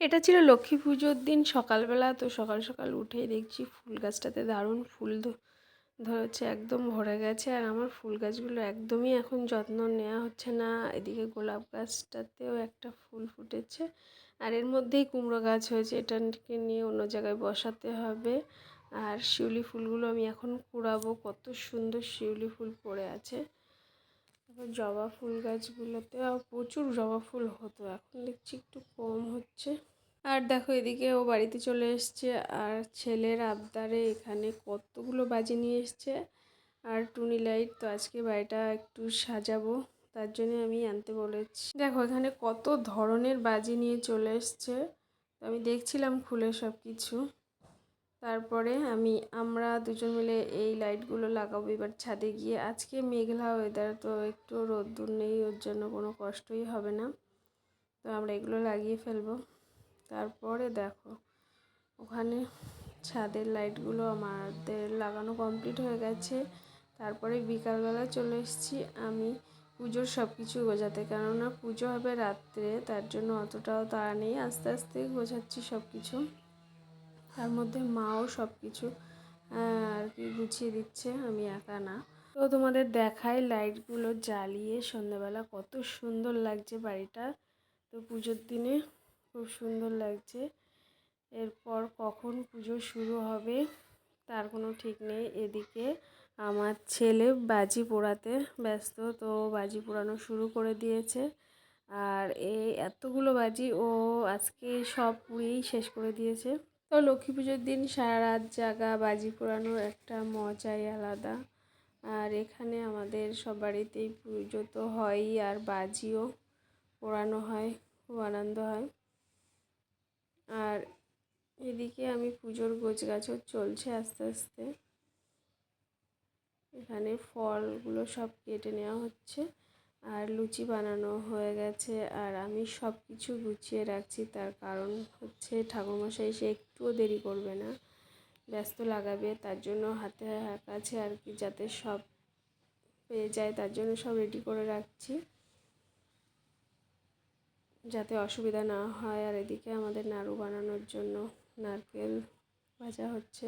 এটা ছিল লক্ষ্মী পুজোর দিন সকালবেলা, তো সকাল সকাল উঠেই দেখছি ফুল গাছটাতে দারুণ ফুল ধরেছে, একদম ভরে গেছে। আর আমার ফুল গাছগুলো একদমই এখন যত্ন নেওয়া হচ্ছে না। এদিকে গোলাপ গাছটাতেও একটা ফুল ফুটেছে। আর এর মধ্যেই কুমড়ো গাছ হয়েছে, এটাকে নিয়ে অন্য জায়গায় বসাতে হবে। আর শিউলি ফুলগুলো আমি এখন কুড়াবো, কত সুন্দর শিউলি ফুল পড়ে আছে। তারপর জবা ফুল গাছগুলোতে প্রচুর জবা ফুল হতো, এখন দেখছি একটু কম হচ্ছে। আর দেখো এদিকে ও বাড়িতে চলে এসছে, আর ছেলের আবদারে এখানে কতগুলো বাজি নিয়ে এসছে। আর টুনি লাইট তো আজকে বাড়িটা একটু সাজাবো, তার জন্য আমি আনতে বলেছি। দেখো এখানে কত ধরনের বাজি নিয়ে চলে এসছে আমি দেখছিলাম খুলে সব কিছু তারপরে আমি, আমরা দুজন মিলে এই লাইটগুলো লাগাবো। এবার ছাদে গিয়ে আজকে মেঘলা ওয়েদার তো একটু রোদ্দুর নেই, ওর জন্য কোনো কষ্টই হবে না। তো আমরা এগুলো লাগিয়ে ফেলব। তারপরে দেখো, ওখানে ছাদের লাইটগুলো আমাদের লাগানো কমপ্লিট হয়ে গেছে। তারপরে বিকালবেলা চলে এসেছি আমি পুজোর সব কিছু গোছাতে। কেননা পুজো হবে রাত্রে, তার জন্য অতটাও তাড়া নেই। আস্তে আস্তে গোছাচ্ছি সব কিছু তার মধ্যে মাও সব কিছু আর কি গুছিয়ে দিচ্ছে, আমি একা না। তো তোমাদের দেখাই লাইটগুলো জ্বালিয়ে সন্ধ্যাবেলা কত সুন্দর লাগছে বাড়িটা। তো পুজোর দিনে খুব সুন্দর লাগছে। এরপর কখন পুজো শুরু হবে তার কোনো ঠিক নেই। এদিকে আমার ছেলে বাজি পোড়াতে ব্যস্ত, তো বাজি পোড়ানো শুরু করে দিয়েছে। আর এই এতগুলো বাজি ও আজকে সব পুড়িয়েই শেষ করে দিয়েছে। তো লক্ষ্মী পুজোর দিন সারা রাত জাগা, বাজি পোড়ানোর একটা মজাই আলাদা। আর এখানে আমাদের সব বাড়িতেই পুজো তো হয়ই, আর বাজিও পোড়ানো হয়, খুব আনন্দ হয়। আর এদিকে আমি পুজোর গোছ গাছও চলছে আস্তে আস্তে। এখানে ফলগুলো সব কেটে নেওয়া হচ্ছে। আর লুচি বানানো হয়ে গেছে আর আমি সব কিছু গুছিয়ে রাখছি। তার কারণ হচ্ছে ঠাকুরমশাই সে একটুও দেরি করবে না, ব্যস্ত লাগাবে, তার জন্য হাতে কাছে আর কি যাতে সব পেয়ে যায়, তার জন্য সব রেডি করে রাখছি। যাতে অসুবিধা না হয় আর এদিকে আমাদের নাড়ু বানানোর জন্য নারকেল ভাজা হচ্ছে,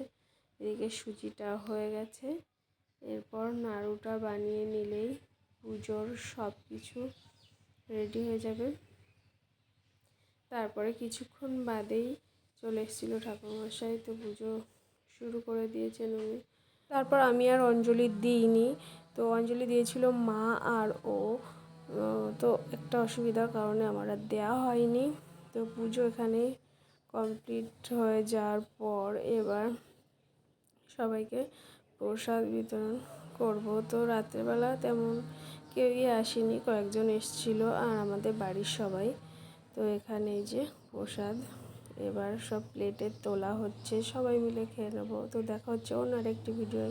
এদিকে সুজিটা হয়ে গেছে। এরপর নাড়ুটা বানিয়ে নিলেই পুজোর সব কিছু রেডি হয়ে যাবে। তারপরে কিছুক্ষণ বাদেই চলে এসেছিল ঠাকুরমশাই, তো পুজো শুরু করে দিয়েছেন উনি। তারপর আমি আর অঞ্জলি দিইনি, তো অঞ্জলি দিয়েছিল মা আর ও। তো একটা অসুবিধার কারণে আমার আর দেওয়া হয়নি। তো পুজো এখানে কমপ্লিট হয়ে যাওয়ার পর এবার সবাইকে প্রসাদ বিতরণ করব। তো রাত্রেবেলা তেমন কেউই আসেনি, কয়েকজন এসছিল আর আমাদের বাড়ির সবাই। তো এখানে এই যে প্রসাদ, এবার সব প্লেটে তোলা হচ্ছে, সবাই মিলে খেয়ে নেব। তো দেখা হচ্ছে অন্য আরেকটি ভিডিও